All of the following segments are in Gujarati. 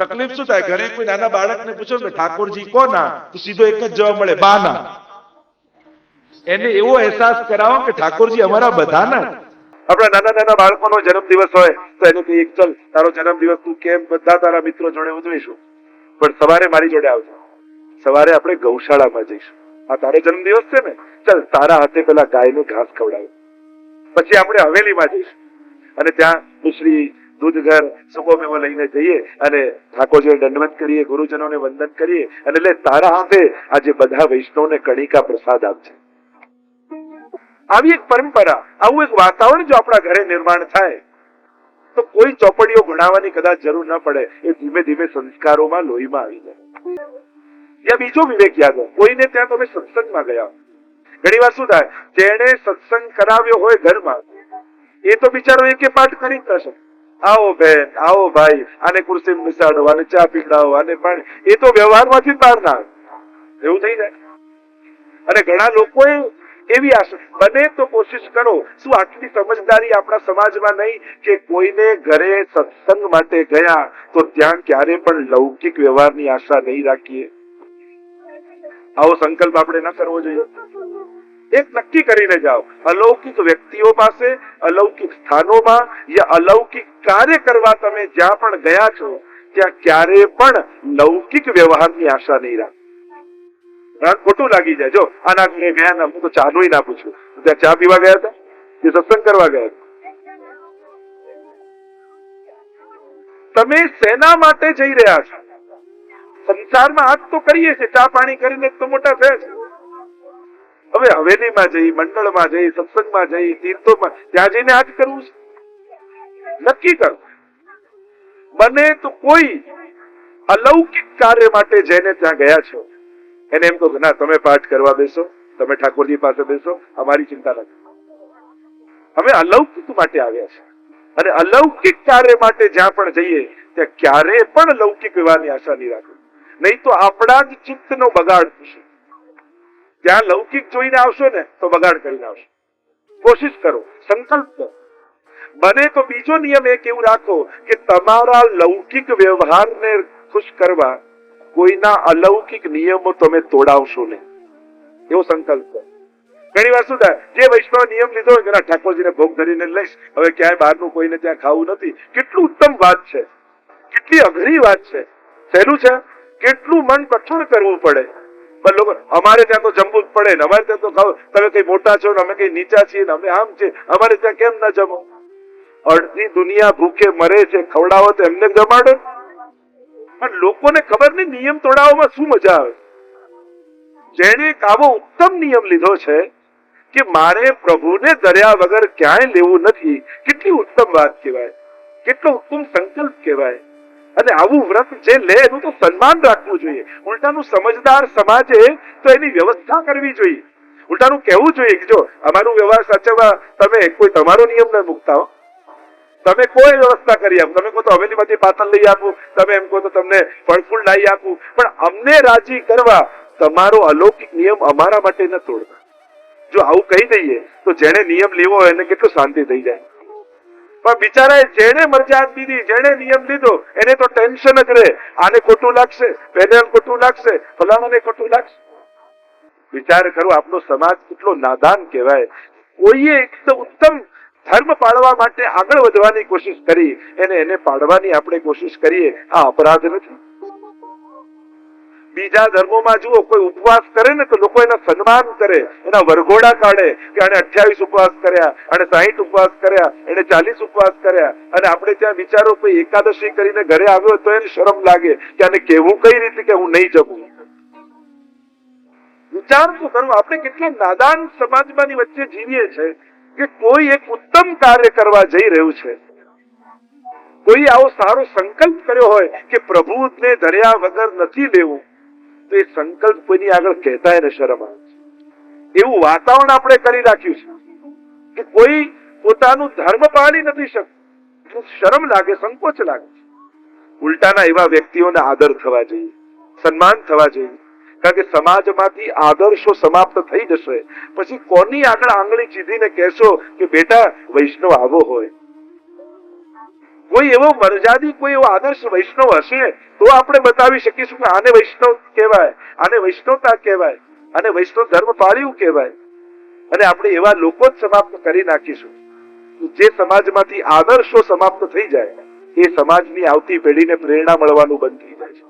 તકલીફ શું થાય? ઘરે કોઈ નાના બાળકને પૂછો કે ઠાકોરજી કોના? તો સીધો એક જ જવાબ મળે, બાના. એને એવો અહેસાસ કરાવો કે ઠાકોરજી અમારા બધાના આપણા નાના નાના બાળકોનો જન્મદિવસ હોય તો એને કહીએ ચલ, તારો જન્મદિવસ તું કેમ બધા તારા મિત્રો જોડે ઉજવીશું. પણ સવારે મારી જોડે આવજો. સવારે આપણે ગૌશાળામાં જઈશું. આ તારો જન્મદિવસ છે ને? ચલ, તારા હાથે પેલા ગાયનું ઘાસ ખવડાવ્યું પછી આપણે હવેલીમાં જઈશું. અને ત્યાં મિશ્રી દૂધ ઘર સુકો મેવો લઈને જઈએ અને ઠાકોરજીને દંડવત કરીએ, ગુરુજનોને વંદન કરીએ અને એટલે તારા હાથે આજે બધા વૈષ્ણવને કણિકા પ્રસાદ આપજે. આવી એક પરંપરા, આવું એક વાતાવરણ જો આપણા ઘરે નિર્માણ થાય, તો કોઈ ચોપડીઓ ભણાવવાની કદાચ જરૂર ન પડે, એ ધીમે ધીમે સંસ્કારોમાં લોહીમાં આવી જાય. ત્યાં બીજો વિવેક યાદ હોય, કોઈને ત્યાં તમે સત્સંગમાં ગયા ઘણી વાર શું થાય જેને સત્સંગ કરાવ્યો હોય ઘરમાં, એ તો બિચારો એકે પાઠ કરી જ ન શકે. આવો બેન, આવો ભાઈ. આને કુર્સી બેસાડો, આને ચા પીવડાવો, આને પાણી. એ તો વ્યવહારમાંથી જ બહાર ના એવું થઈ જાય. અને ઘણા લોકોએ એવી બને તો કોશિશ કરો. શું આટલી સમજદારી આપણા સમાજમાં નહીં કે કોઈને ઘરે સત્સંગ માટે ગયા તો ત્યાં ક્યારે પણ લૌકિક વ્યવહારની આશા નહીં રાખીએ? આવો સંકલ્પ આપણે ન કરવો જોઈએ. એક નક્કી કરીને જાઓ. અલૌકિક વ્યક્તિઓ પાસે, અલૌકિક સ્થાનોમાં યા અલૌકિક કાર્ય કરવા તમે જ્યાં પણ ગયા છો, ત્યાં ક્યારે પણ લૌકિક વ્યવહારની આશા નહીં રાખો. ખોટું લાગી જાય. જો આના ઘરે ગયા ના હું તો ચાનું ના પૂછું. ત્યાં ચા પીવા ગયા હતા? કે સત્સંગ કરવા ગયા હતા? તમે સેના માટે જઈ રહ્યા છો. સંસારમાં આજ તો કરીએ છીએ. ચા પાણી કરીને તો મોટા થયા છે. હવે હવેલીમાં જઈ, મંડળમાં જઈ, સત્સંગમાં જઈ, તીર્થોમાં, ત્યાં જઈને આજ કરવું છે? નક્કી કર. બને તો કોઈ અલૌકિક કાર્ય માટે જઈને ત્યાં ગયા છો, એને એમ કહો ના, તમે પાઠ કરવા બેસો, તમે ઠાકોરજી પાસે બેસો, અમારી ચિંતા નથી. અમે અલૌકિક માટે આવ્યા છે અને અલૌકિક કાર્ય માટે જ્યાં પણ જઈએ, ત્યાં ક્યારે પણ લૌકિક વિવાહની આશા નહીં રાખવી નહીં તો આપણા જ ચિત્તનો બગાડ થશે. ત્યાં લૌકિક જોઈને આવશો ને તો બગાડ કરીને આવશો. કોશિશ કરો, સંકલ્પ કરો. બને તો બીજો નિયમ એક એવું રાખો કે તમારા લૌકિક વ્યવહારને ખુશ કરવા કોઈના અલૌકિક નિયમો તમે તોડાવશો ને એવો સંકલ્પ કરો. ઘણી વાર શું થાય? જે વૈષ્ણવ નિયમ લીધો હોય કે ઠાકોરજીને ભોગ ધરીને લઈશ, હવે ક્યાંય બહારનું કોઈને ત્યાં ખાવું નથી. કેટલું ઉત્તમ વાત છે. કેટલી અઘરી વાત છે. સહેલું છે? કેટલું મન કઠોળ કરવું પડે. અમારે ત્યાં તો જમવું જ પડે ને, અમારે ત્યાં તો ખાવ, તમે કઈ મોટા છો ને, અમે કઈ નીચા છીએ ને, અમે આમ છે અમારે ત્યાં કેમ ના જમો? અડધી દુનિયા ભૂખે મરે છે, ખવડાવો તો એમને જમાડો પણ લોકોને ખબર નહીં નિયમ તોડાવવામાં શું મજા આવે. જેને એક આવો ઉત્તમ નિયમ લીધો છે કે મારે પ્રભુને દર્યા વગર ક્યાંય લેવું નથી. કેટલી ઉત્તમ વાત કહેવાય. કેટલો ઉત્તમ સંકલ્પ કહેવાય. અને આવું વ્રત જે લે એનું તો સન્માન રાખવું જોઈએ. ઉલટાનું સમજદાર સમાજે તો એની વ્યવસ્થા કરવી જોઈએ. ઉલટાનું કહેવું જોઈએ કે જો અમારું વ્યવહાર સાચવવા તમે કોઈ તમારો નિયમ ન મૂકતા હો. તમે કોઈ વ્યવસ્થા કરી આપો. તમે કહો તો હવેલીમાંથી પાતળ લઈ આપું. તમે એમ કહો તો તમને ફળફૂલ લાવી આપું. પણ અમને રાજી કરવા તમારો અલૌકિક નિયમ અમારા માટે ન તોડતા. જો આવું કહી દઈએ તો જેને નિયમ લેવો હોય એને કેટલું શાંતિ થઈ જાય. પણ બિચારાએ જેને મરજાદ દીધી જેને નિયમ લીધો, એને તો ટેન્શન જ રહે. આને ખોટું લાગશે પેને ખોટું લાગશે, ફલાણાને ખોટું લાગશે. વિચાર કરો આપણો સમાજ કેટલો નાદાન કહેવાય. કોઈએ એક તો ઉત્તમ ધર્મ પાળવા માટે આગળ વધવાની કોશિશ કરી, એને એને પાડવાની આપણે કોશિશ કરીએ. આ અપરાધ નથી. બીજા ધર્મોમાં જુઓ, કોઈ ઉપવાસ કરે ને તો લોકો એના સન્માન કરે, એના વરઘોડા કાઢે કે આને અઠ્યાવીસ ઉપવાસ કર્યા અને સાહીઠ ઉપવાસ કર્યા, એને ચાલીસ ઉપવાસ કર્યા. અને આપણે ત્યાં વિચારો કોઈ એકાદશી કરીને ઘરે આવ્યો તો એને શરમ લાગે કે આને કેવું કઈ રીતે કે હું નહીં જમું? વિચાર તો કરો, આપણે કેટલા નાદાન સમાજમાંની વચ્ચે જીવીએ છે કે કોઈ એક ઉત્તમ કાર્ય કરવા જઈ રહ્યું છે. કોઈ આવો સારો સંકલ્પ કર્યો હોય કે પ્રભુને ધર્યા વગર નથી લેવું. તો એ સંકલ્પ કોઈની આગળ કહેતા એને શરમ આવે છે. એવું વાતાવરણ આપણે કરી રાખ્યું છે કે કોઈ પોતાનું ધર્મ પાળી નથી શકતું. શરમ લાગે, સંકોચ લાગે છે. ઉલટાના એવા વ્યક્તિઓને આદર થવા જોઈએ, સન્માન થવા જોઈએ. કારણ કે સમાજમાંથી આદર્શો સમાપ્ત થઈ જશે. પછી કોની આગળ આંગળી ચીધીને કહેશો કે બેટા વૈષ્ણવ આવો હોય? કોઈ એવો મર્યાદી કોઈ એવો આદર્શ વૈષ્ણવ હશે, તો આપણે બતાવી શકીશું કે આને વૈષ્ણવ કહેવાય, આને વૈષ્ણવતા કહેવાય અને વૈષ્ણવ ધર્મ પાળ્યું કહેવાય. અને આપણે એવા લોકો જ સમાપ્ત કરી નાખીશું. જે સમાજમાંથી આદર્શો સમાપ્ત થઈ જાય, એ સમાજની આવતી પેઢીને પ્રેરણા મળવાનું બંધ થઈ જાય છે.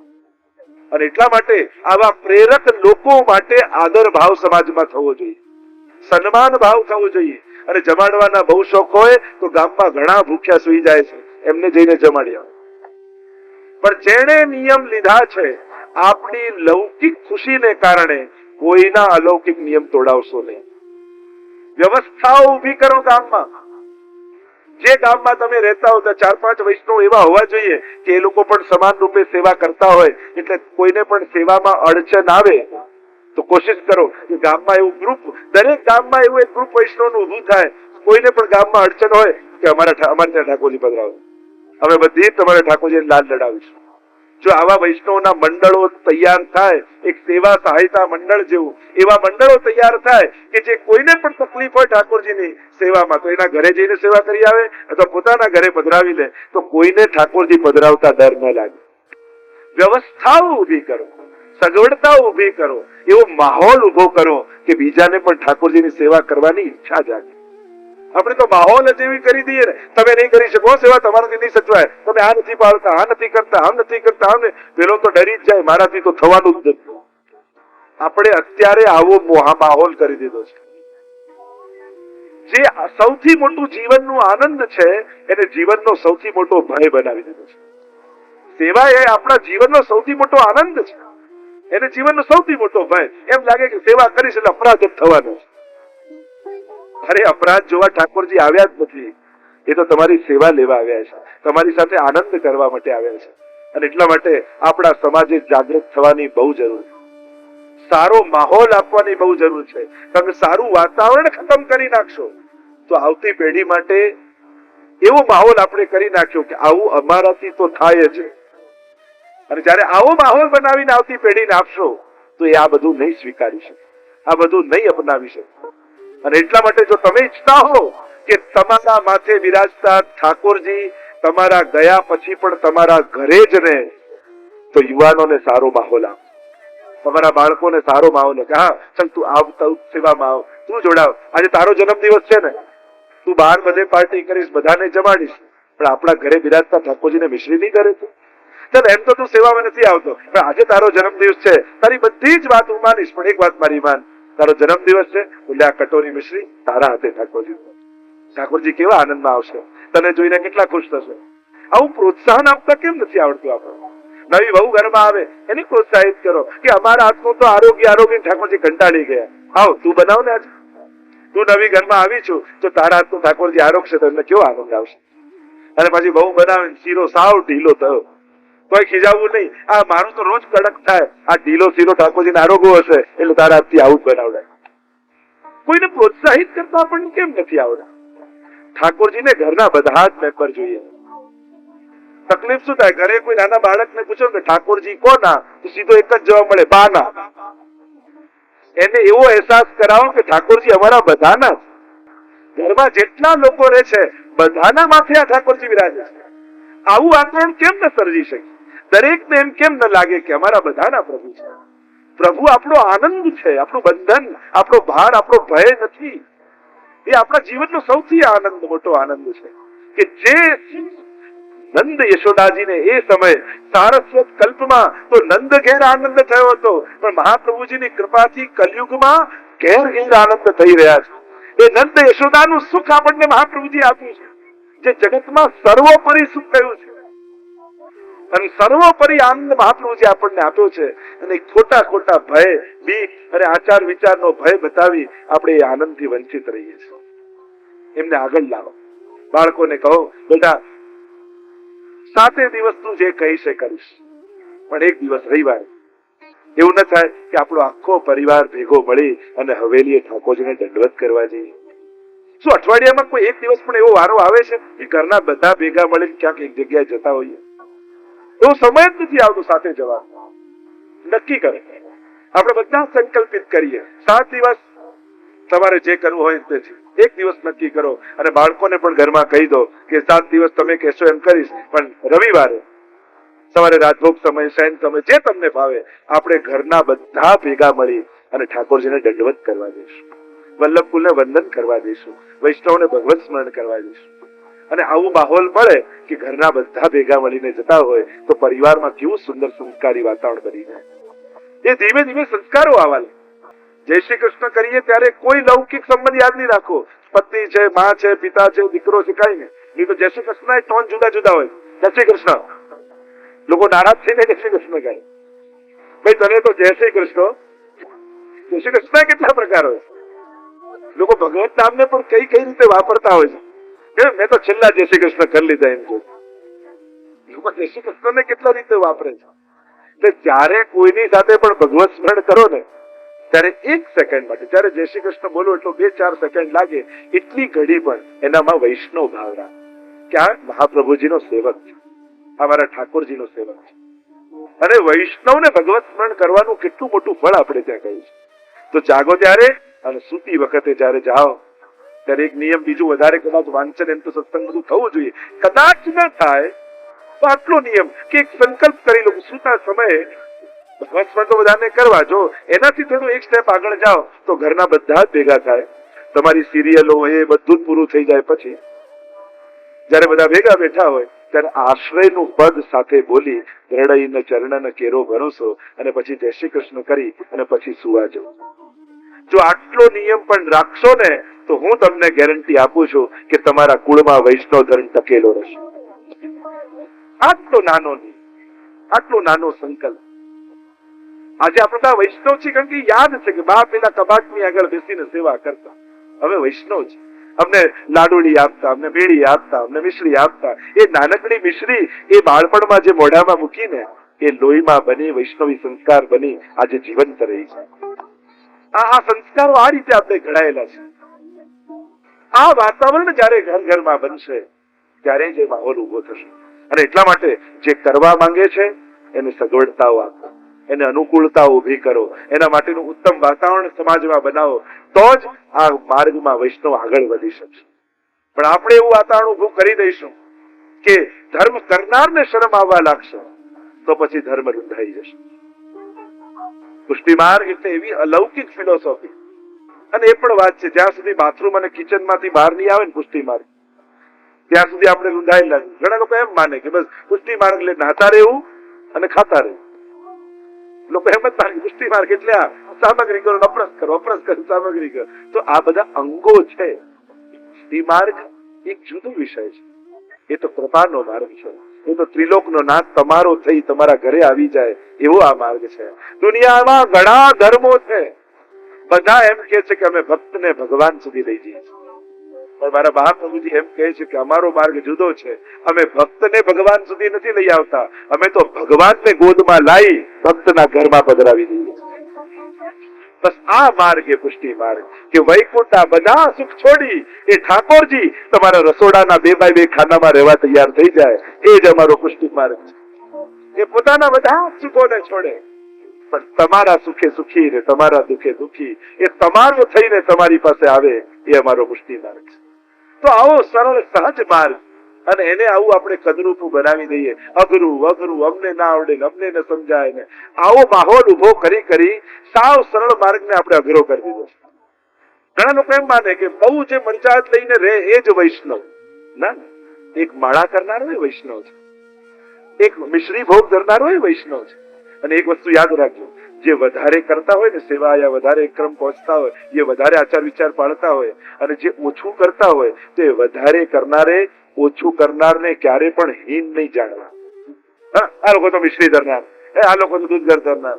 અને એટલા માટે આવા પ્રેરક લોકો માટે આદર ભાવ સમાજમાં થવો જોઈએ. સન્માન ભાવ થવો જોઈએ. અને જમાડવાના બહુ શોખ હોય, તો ગામમાં ઘણા ભૂખ્યા સુઈ જાય છે. એમને જઈને જમાડી આવો પણ જેણે નિયમ લીધા છે, આપણી લૌકિક ખુશીને કારણે કોઈના અલૌકિક નિયમ તોડાવશો નહીં. વ્યવસ્થાઓ ઊભી કરો ગામમાં. જે ગામમાં તમે રહેતા હો ત્યાં ચાર પાંચ વૈષ્ણવ એવા હોવા જોઈએ કે એ લોકો પણ સમાન રૂપે સેવા કરતા હોય, એટલે કોઈને પણ સેવામાં અડચણ આવે, તો કોશિશ કરો કે ગામમાં એવું ગ્રુપ દરેક ગામમાં એવું એક ગ્રુપ વૈષ્ણવનું ઊભું થાય. કોઈને પણ ગામમાં અડચણ હોય, કે અમારા અમારે ત્યાં ઠાકોરજી પધરાવો. અમે બધી તમારે ઠાકોરજી લાલ લડાવીશું. જો આવા વૈષ્ણવના મંડળો તૈયાર થાય, એક સેવા સહાયતા મંડળ જેવું, એવા મંડળો તૈયાર થાય કે જે કોઈને પણ તકલીફ હોય ઠાકોરજીની સેવામાં, તો એના ઘરે જઈને સેવા કરી આવે અથવા પોતાના ઘરે પધરાવી લે, તો કોઈને ઠાકોરજી પધરાવતા ડર ન લાગે. વ્યવસ્થાઓ ઊભી કરો, સગવડતાઓ ઊભી કરો, એવો માહોલ ઊભો કરો કે બીજાને પણ ઠાકોરજીની સેવા કરવાની ઈચ્છા જાગે. આપણે તો માહોલ જ એવી કરી દઈએ ને. તમે નહીં કરી શકો સેવા તમારાથી નહીં સચવાય. તમે આ નથી પાડતા, આ નથી કરતા, આમ નથી કરતા, આમ ને પેલો તો ડરી જ જાય, મારાથી તો થવાનું જ નથી. આપણે અત્યારે આવો મોહા માહોલ કરી દીધો છે. જે સૌથી મોટું જીવનનું આનંદ છે, એને જીવનનો સૌથી મોટો ભય બનાવી દીધો છે. સેવા એ આપણા જીવનનો સૌથી મોટો આનંદ છે. એને જીવનનો સૌથી મોટો ભય. એમ લાગે કે સેવા કરીશ એટલે અપરાધ થવાનો છે. અરે અપરાધ જોવા ઠાકોરજી આવ્યા જ નથી. એ તો તમારી સેવા લેવા આવ્યા છે. તમારી સાથે આનંદ કરવા માટે આવ્યા છે. અને એટલા માટે આપણા સમાજે જાગૃત થવાની બહુ જરૂર છે. સારો માહોલ આપવાની બહુ જરૂર છે. તમે સારું વાતાવરણ ખતમ કરી નાખશો. તો આવતી પેઢી માટે એવો માહોલ આપણે કરી નાખ્યો કે આવું અમારાથી તો થાય જ. અને જ્યારે આવો માહોલ બનાવીને આવતી પેઢીને આપશો, તો એ આ બધું નહીં સ્વીકારી શકે. આ બધું નહીં અપનાવી શકે. અને એટલા માટે જો તમે ઈચ્છતા હો કે તમારા માથે બિરાજતા ઠાકોરજી તમારા ગયા પછી પણ તમારા ઘરે જ રહે, તો યુવાનોને સારો માહોલ આપ. તમારા બાળકોને સારો માહોલ કે હા, ચાલ તું આવ સેવામાં આવ, તું જોડાવ. આજે તારો જન્મદિવસ છે ને. તું બહાર બધે પાર્ટી કરીશ, બધાને જમાડીશ. પણ આપણા ઘરે બિરાજતા ઠાકોરજીને મિશ્રી નહીં કરે તું. ચાલ, એમ તો તું સેવામાં નથી આવતો. પણ આજે તારો જન્મદિવસ છે. તારી બધી જ વાત હું માનીશ, પણ એક વાત મારી માન. તારો જન્મદિવસ છે બોલે આ કટોરી મિશ્રી તારા હાથે ઠાકોરજી ઠાકોરજી કેવા આનંદમાં આવશે. તને જોઈને કેટલા ખુશ થશે. આવું પ્રોત્સાહન આપતા કેમ નથી આવડતું આપણને? નવી વહુ ઘરમાં આવે, એને પ્રોત્સાહિત કરો કે અમારા હાથનું તો આરોગ્ય આરોગ્ય ઠાકોરજી કંટાળી ગયા. આવ, તું બનાવ ને આજે. તું નવી ઘરમાં આવી છું, તો તારા હાથનું ઠાકોરજી આરોગશે, તો એમને કેવો આનંદ આવશે? અને પછી બહુ બનાવે શીરો સાવ ઢીલો થયો. તોય ખીજાવવું નહીં. આ મારું તો રોજ કડક થાય. આ ઢીલો શીરો ઠાકોરજીને આરોગવો હશે, એટલે તારા હાથથી આવું બનાવડાય. કોઈને પ્રોત્સાહિત કરતા આપણને કેમ નથી આવડા? ઠાકોરજીને ઘરના બધા જ મેમ્બર જોઈએ. તકલીફ શું થાય? ઘરે કોઈ નાના બાળકને પૂછો કે, ઠાકોરજી, કોના? તો સીધો એક જ જવાબ મળે, બાના. એને એવો અહેસાસ કરાવો કે, ઠાકોરજી, અમારા બધાના. ઘરમાં જેટલા લોકો રહે છે, બધાના માથે આ ઠાકોરજી બિરાજે છે. આવું આકરણ કેમ ન સર્જી શકે? દરેકને એમ કેમ ન લાગે કે અમારા બધાના પ્રભુ છે? પ્રભુ આપણો આનંદ છે, આપણું બંધન, આપણો ભાર આપણો ભય નથી. એ આપણા જીવનનો સૌથી આનંદ, મોટો આનંદ છે કે જે નંદ યશોદાજીને એ સમય સારસ્વત કલ્પમાં તો નંદ ઘેર આનંદ થયો હતો, પણ મહાપ્રભુજીની કૃપાથી કલયુગમાં ઘેર ઘેર આનંદ થઈ રહ્યા છે. એ નંદ યશોદાનું સુખ આપણને મહાપ્રભુજી આપ્યું છે. જે જગતમાં સર્વોપરી સુખ થયું છે. અને સર્વોપરી આનંદ મહાપ્રભુજી આપણને આપ્યો છે, અને ખોટા ખોટા ભય, બીક અને આચાર વિચારનો ભય બતાવી આપણે એ આનંદથી વંચિત રહીએ છીએ. એમને આગળ લાવો. બાળકોને કહો, બેટા, સાતે દિવસ તું જે કહીશ એ કરીશ. પણ એક દિવસ રવિવાર. એવું ન થાય કે આપણો આખો પરિવાર ભેગો મળી અને હવેલીએ ઠાકોરજીને દંડવત કરવા જઈએ. શું અઠવાડિયામાં કોઈ એક દિવસ પણ એવો વારો આવે છે કે ઘરના બધા ભેગા મળીને ક્યાંક એક જગ્યાએ જતા હોઈએ? એવો સમય જ નથી આવતો સાથે જવા. નક્કી કરે. આપણે બધા સંકલ્પિત કરીએ. સાત દિવસ તમારે જે કરવું હોય તે એક દિવસ નક્કી કરો અને બાળકોને પણ ઘરમાં કહી દો કે સાત દિવસ તમે કહેશો એમ કરીશ, પણ રવિવારે સવારે રાજભોગ સમય શયન સમય, જે તમને ભાવે આપણે ઘરના બધા ભેગા મળી અને ઠાકોરજીને દંડવત કરવા દઈશું વલ્લભકુલને વંદન કરવા દઈશું વૈષ્ણવને ભગવત સ્મરણ કરવા દઈશું અને આવું માહોલ મળે કે ઘરના બધા ભેગા મળીને જતા હોય, તો પરિવારમાં કેવું સુંદર સંસ્કારી વાતાવરણ બની જાય. એ ધીમે ધીમે સંસ્કારો આવા લે જય શ્રી કૃષ્ણ કરીએ ત્યારે કોઈ લૌકિક સંબંધ યાદ નહીં રાખો. પત્ની છે, માં છે, પિતા છે, દીકરો છે, કઈ નહીં. તો જય શ્રી કૃષ્ણ ટોન જુદા જુદા હોય. જય શ્રી કૃષ્ણ. લોકો નારાજ થઈને જય શ્રી કૃષ્ણ કહે. ભાઈ, તને તો જય શ્રી કૃષ્ણ. જય શ્રી કૃષ્ણ કેટલા પ્રકાર હોય. લોકો ભગવત નામને પણ કઈ કઈ રીતે વાપરતા હોય છે. મેં તો છેલ્લા જય શ્રી કૃષ્ણ કરી લીધા એમ કહું. જય શ્રી કૃષ્ણને કેટલા રીતે વાપરે છે? એટલે જ્યારે કોઈની સાથે પણ ભગવત સ્મરણ કરો ને, ત્યારે એક સેકન્ડ માટે, જ્યારે જય શ્રી કૃષ્ણ બોલો એટલો બે ચાર સેકન્ડ લાગે, એટલી ઘડી પણ એનામાં વૈષ્ણવ ભાવ રાખ કે આ મહાપ્રભુજીનો સેવક છે. અમારા ઠાકોરજી ઠાકોરજીનો સેવક છે. અને વૈષ્ણવને ભગવત સ્મરણ કરવાનું કેટલું મોટું ફળ આપણે ત્યાં કહ્યું છે. તો જાગો ત્યારે અને સૂતી વખતે જ્યારે જાઓ ત્યારે એક નિયમ બીજું વધારે કદાચ વાંચન એમ તો સત્સંગ બધું થવું જોઈએ. કદાચ ન થાય, તો આટલો નિયમ કે એક સંકલ્પ કરી લો સુતા સમયે ભગવાન તો બધાને કરવા, જો એનાથી થોડું એક સ્ટેપ આગળ જાઓ, તો ઘરના બધા જ ભેગા થાય. તમારી સિરિયલો એ બધું જ પૂરું થઈ જાય પછી. જ્યારે બધા ભેગા બેઠા હોય, ત્યારે આશ્રયનું પદ સાથે બોલી હૃદયને ચરણને કેરો ભરોસો, અને પછી જય શ્રી કૃષ્ણ કરી, અને પછી સુવા જવું. જો આટલો નિયમ પણ રાખશો ને, તો હું તમને ગેરંટી આપું છું કે તમારા કુળમાં વૈષ્ણવ ધર્મ ટકેલો રહેશે. આટલો નાનો આટલો નાનો સંકલ્પ. આજે આપણે બધા વૈષ્ણવ છે કારણ કે યાદ છે કે બા પેલા કબાટની આગળ બેસીને સેવા કરતા. હવે વૈષ્ણવ છે. અમને લાડુડી આપતા, અમને બેડી આપતા, અમને મિશ્રી આપતા. એ નાનકડી મિશ્રી એ બાળપણમાં જે મોઢામાં મૂકીને એ લોહીમાં બની, વૈષ્ણવી સંસ્કાર બની, આજે જીવંત રહી છે. આ સંસ્કારો આ રીતે આપણે ઘડાયેલા છે. આ વાતાવરણ જ્યારે ઘર ઘરમાં બનશે, ત્યારે જ માહોલ ઊભો થશે. અને એટલા માટે જે કરવા માંગે છે, એને સગવડતાઓ આપો. એને અનુકૂળતા ઊભી કરો. એના માટેનું ઉત્તમ વાતાવરણ સમાજમાં બનાવો. તો જ આ માર્ગમાં વૈષ્ણવ આગળ વધી શકશે. પણ આપણે એવું વાતાવરણ ઊભું કરી દઈશું કે ધર્મ કરનારને શરમ આવવા લાગશે, તો પછી ધર્મ રૂંધાઈ જશે. પુષ્ટિ એટલે એવી અલૌકિક ફિલોસોફી અને એ પણ વાત છે, જ્યાં સુધી બાથરૂમ અને કિચનમાંથી બહાર નહીં આવે ને પુષ્ટિ ત્યાં સુધી આપણે રૂંધાયેલા. ઘણા લોકો એમ માને કે બસ પુષ્ટિ એટલે નાતા રહેવું અને ખાતા રહેવું. લોકો એમ જ માને પુષ્ટિ એટલે આ સામગ્રી કરો અપરસ કરો અપરસ કરો, સામગ્રી કરો. તો આ બધા અંગો છે. પુષ્ટિ માર્ગ એક જુદો વિષય છે. એ તો કૃપાનો માર્ગ છે. એ તો ત્રિલોકનો નાથ તમારો થઈ તમારા ઘરે આવી જાય એવો આ માર્ગ છે. દુનિયામાં ઘણા ધર્મો છે. બધા એમ કે છે કે અમે ભક્તને ભગવાન સુધી લઈ જઈએ પણ મારા મહાપ્રભુજી એમ કહે છે કે અમારો માર્ગ જુદો છે. અમે ભક્તને ભગવાન સુધી નથી લઈ આવતા. અમે તો ભગવાનને ગોદમાં લાવી ભક્તના ઘરમાં પધરાવી દઈએ છીએ. બસ આ માર્ગ એ પુષ્ટિ માર્ગ. કે વૈકુંઠના બધા સુખ છોડી એ ઠાકોરજી તમારા રસોડાના બે બાય બે ખાનામાં રહેવા તૈયાર થઈ જાય. એ જ અમારો પુષ્ટિ માર્ગ છે. એ પોતાના બધા સુખોને છોડે. પણ તમારા સુખે સુખી ને તમારા દુખે દુખી. એ તમારો થઈને તમારી પાસે આવે એ અમારો પુષ્ટિ માર્ગ છે. તો આવો સરળ, સહજ માર્ગ અને એને આવું આપણે કદરૂપું બનાવી દઈએ. અઘરું અઘરું, અમને ના આવડે, અમને ન સમજાય ને. આવો માહોલ ઊભો કરી કરી સાવ સરળ માર્ગને આપણે અઘરો કરી દીધો. ઘણા લોકો એમ માને કે બહુ જે મંજાત લઈને રહે એ જ વૈષ્ણવ. ના. એક માળા કરનારો એ વૈષ્ણવ છે. એક મિશ્રી ભોગ ધરનારો એ વૈષ્ણવ છે. અને એક વસ્તુ યાદ રાખજો, જે વધારે કરતા હોય ને સેવા યા વધારે ક્રમ પહોંચતા હોય જે વધારે આચાર વિચાર પાળતા હોય અને જે ઓછું કરતા હોય તે વધારે કરનારે ઓછું કરનારને ક્યારે પણ હીન નહીં જાણવા. આ લોકો તો મિશ્રી ધરનાર. આ લોકો તો દૂધ ધરનાર.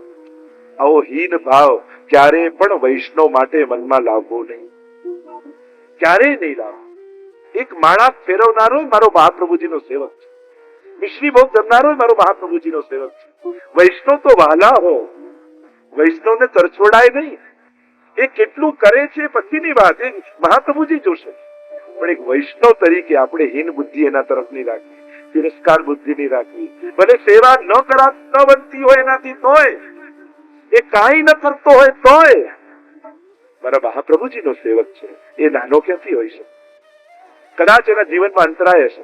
આવો હીન ભાવ ક્યારે પણ વૈષ્ણવ માટે મનમાં લાવવો નહીં. ક્યારેય નહીં લાવો. એક માળા ફેરવનારો મારો મહાપ્રભુજીનો સેવક છે. મિશ્રી ભોગ ધરનારો મારો મહાપ્રભુજીનો સેવક છે. વૈષ્ણવ તો વહાલા હો. વૈષ્ણવને તરછોડાય નહીં. એ કેટલું કરે છે પછીની વાત એ મહાપ્રભુજી જોશે. પણ એક વૈષ્ણવ તરીકે આપણે હીન બુદ્ધિ એના તરફ નહીં રાખવી, તિરસ્કાર બુદ્ધિ નહીં રાખવી. ભલે સેવા ન કરા ન બનતી હોય એનાથી તોય, એ કાંઈ ન કરતો હોય તોય, મારા મહાપ્રભુજીનો સેવક છે. એ નાનો ક્યાંથી હોય છે કદાચ એના જીવનમાં અંતરાય હશે.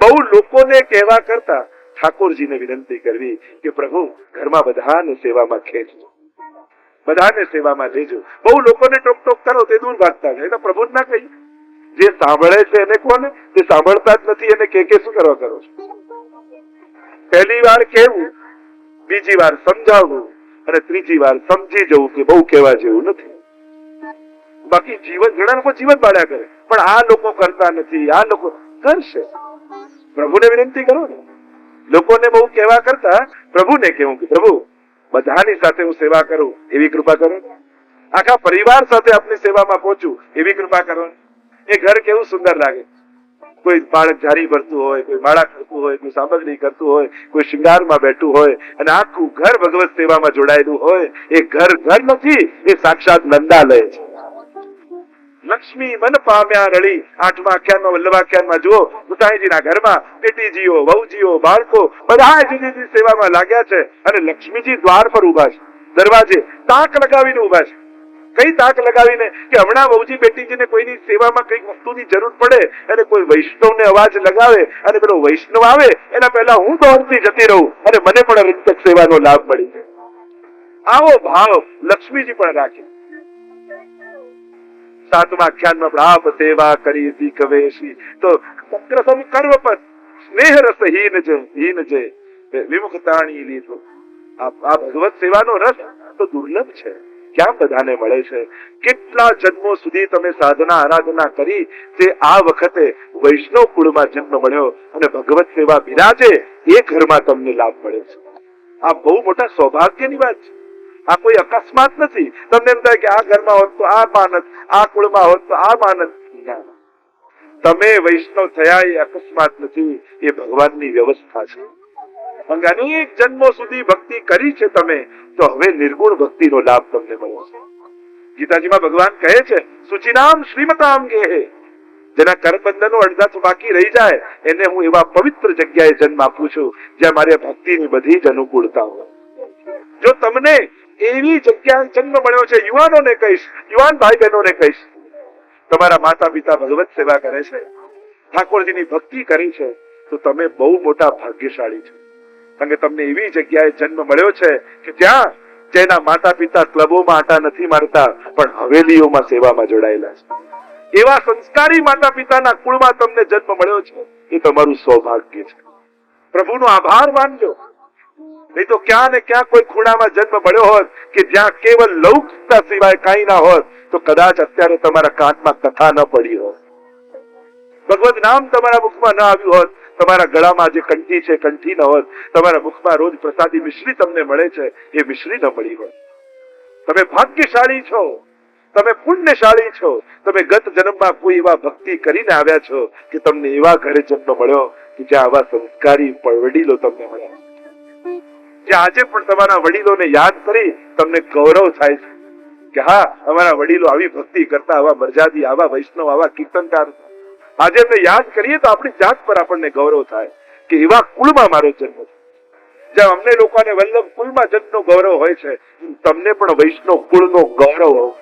બહુ લોકોને કહેવા કરતા ઠાકોરજીને વિનંતી કરવી કે પ્રભુ, ઘરમાં બધાને સેવામાં ખેંચજો. બધાને સેવામાં લેજો. બહુ લોકોને ટોક ટોક કરો, તે દૂર ભાગતા જાય. તો પ્રભુ ના કહી જે સાંભળે છે એને કોને? જે સાંભળતા જ નથી, એને કે કે શું કરવા કરો છો? પહેલી વાર કેવું? બીજી વાર સમજાવવું અને ત્રીજી વાર સમજી જવું કે બહુ કહેવા જેવું નથી. બાકી જીવન, ઘણા લોકો જીવન બાળ્યા કરે. પણ આ લોકો કરતા નથી, આ લોકો કરશે. પ્રભુને વિનંતી કરો ને. લોકોને બહુ કહેવા કરતા પ્રભુને કેવું કે, પ્રભુ, બધાની સાથે હું સેવા કરું, એવી કૃપા કરો આખા પરિવાર સાથે આપની સેવામાં પહોંચું, એવી કૃપા કરો ને. એ ઘર કેવું સુંદર લાગે. કોઈ બાળક જારી ભરતું હોય, કોઈ માળા કરતું હોય, કોઈ સામગ્રી કરતું હોય, કોઈ શિંગારમાં બેઠું હોય, અને આખું ઘર ભગવત સેવામાં જોડાયેલું હોય, એ ઘર ઘર નથી, એ સાક્ષાત નંદાલય છે. લક્ષ્મી મન પામ્યા રળી, આઠમા આખ્યાનમાં વલ્લભાખ્યાનમાં જુઓ ગુસાઈજીના ઘરમાં પેટીજીઓ, વહુજીઓ, બાળકો બધા જુદી જુદી સેવામાં લાગ્યા છે, અને લક્ષ્મીજી દ્વાર પર ઊભા છે. દરવાજે તાક લગાવીને ઊભા છે. કઈ તાક લગાવીને કે હમણાં વહુજી બેટીજીને કોઈની સેવામાં કંઈક વસ્તુની જરૂર પડે અને કોઈ વૈષ્ણવને અવાજ લગાવે અને પેલો વૈષ્ણવ આવે, એના પહેલા હું દોડતી જતી રહું અને મને પણ રક્ષક સેવાનો લાભ મળી જાય. આવો ભાવ લક્ષ્મીજી પણ રાખે. સાતમા આખ્યાનમાં આપ સેવા કરી દી કવેશી તો પત્ર કર્મ પર સ્નેહ રસ હીન જે હીન જે. વિમુખતાણી લીધો. આ ભગવત સેવાનો રસ તો દુર્લભ છે. ક્યાં બધાને મળે છે? કેટલા જન્મો સુધી તમે સાધના આરાધના કરી તે આ વખતે વૈષ્ણવ કુળમાં જન્મ મળ્યો અને ભગવત સેવા બિરાજે એ ઘરમાં તમને લાભ મળે છે. આ બહુ મોટા સૌભાગ્યની વાત છે. આ કોઈ અકસ્માત નથી. તમને એમ થાય કે આ ઘરમાં હોત તો આ માનત, આ કુળમાં હોત તો આ માનત. તમે વૈષ્ણવ થયા એ અકસ્માત નથી, એ ભગવાનની વ્યવસ્થા છે. અનેક જન્મો સુધી ભક્તિ કરી છે તમે, તો હવે નિર્ગુણ ભક્તિનો લાભ તમને મળશે ગીતાજીમાં ભગવાન કહે છે, સુચિનામ શ્રીમતામ ગેહે જેના કરબંધનો અડધા બાકી રહી જાય, એને હું એવા પવિત્ર જગ્યાએ જન્મ આપું છું, જ્યાં મારે ભક્તિની બધી જ અનુકૂળતા હોય. જો તમને એવી જગ્યાએ જન્મ મળ્યો છે, યુવાનોને કહીશ, યુવાન ભાઈ બહેનોને કહીશ, તમારા માતા પિતા ભગવત સેવા કરે છે, ઠાકોરજીની ભક્તિ કરી છે, તો તમે બહુ મોટા ભાગ્યશાળી છો. કારણ કે તમને એવી જગ્યાએ જન્મ મળ્યો છે કે જ્યાં જેના માતા પિતા ક્લબોમાં આટા નથી મારતા, પણ હવેલીઓમાં સેવામાં જોડાયેલા છે. એવા સંસ્કારી માતા પિતાના કુળમાં તમને જન્મ મળ્યો છે, એ તમારું સૌભાગ્ય છે. પ્રભુનો આભાર માનજો. નહીં તો ક્યાં ને ક્યાં કોઈ ખૂણામાં જન્મ મળ્યો હોત કે જ્યાં કેવલ લૌકિકતા સિવાય કાંઈ ના હોત, તો કદાચ અત્યારે તમારા કાનમાં કથા ન પડી હોત. ભગવત નામ તમારા મુખમાં ન આવ્યું હોત તમારા ગળામાં જે કંઠી છે કંઠી ન હોત તમારા મુખમાં રોજ પ્રસાદી મિશ્રી તમને મળે છે, એ મિશ્રી ન મળી હોય. તમે ભાગ્યશાળી છો. તમે પુણ્યશાળી છો. તમે ગત જન્મમાં કોઈ એવા ભક્તિ કરીને આવ્યા છો કે તમને એવા ઘરે જન્મ મળ્યો કે જ્યાં આવા સંસ્કારી વડીલો તમને મળ્યા. જે આજે પણ તમારા વડીલોને યાદ કરી તમને ગૌરવ થાય છે કે હા, અમારા વડીલો આવી ભક્તિ કરતા, આવા મરજાદી, આવા વૈષ્ણવ, આવા કીર્તનકાર આજે એમને યાદ કરીએ તો આપણી જાત પર આપણને ગૌરવ થાય કે એવા કુળમાં મારો જન્મ છે. અમને લોકોને વલ્લભ કુળમાં જન્મનો ગૌરવ હોય છે, તમને પણ વૈષ્ણવ કુળનો ગૌરવ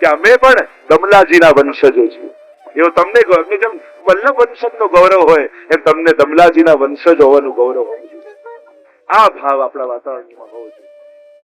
કે અમે પણ દમલાજીના વંશજો છીએ. એવો તમને અમને જેમ વલ્લભ વંશજનો ગૌરવ હોય, એમ તમને દમલાજીના વંશજ હોવાનું ગૌરવ હોવું જોઈએ. આ ભાવ આપણા વાતાવરણમાં હોવો જોઈએ.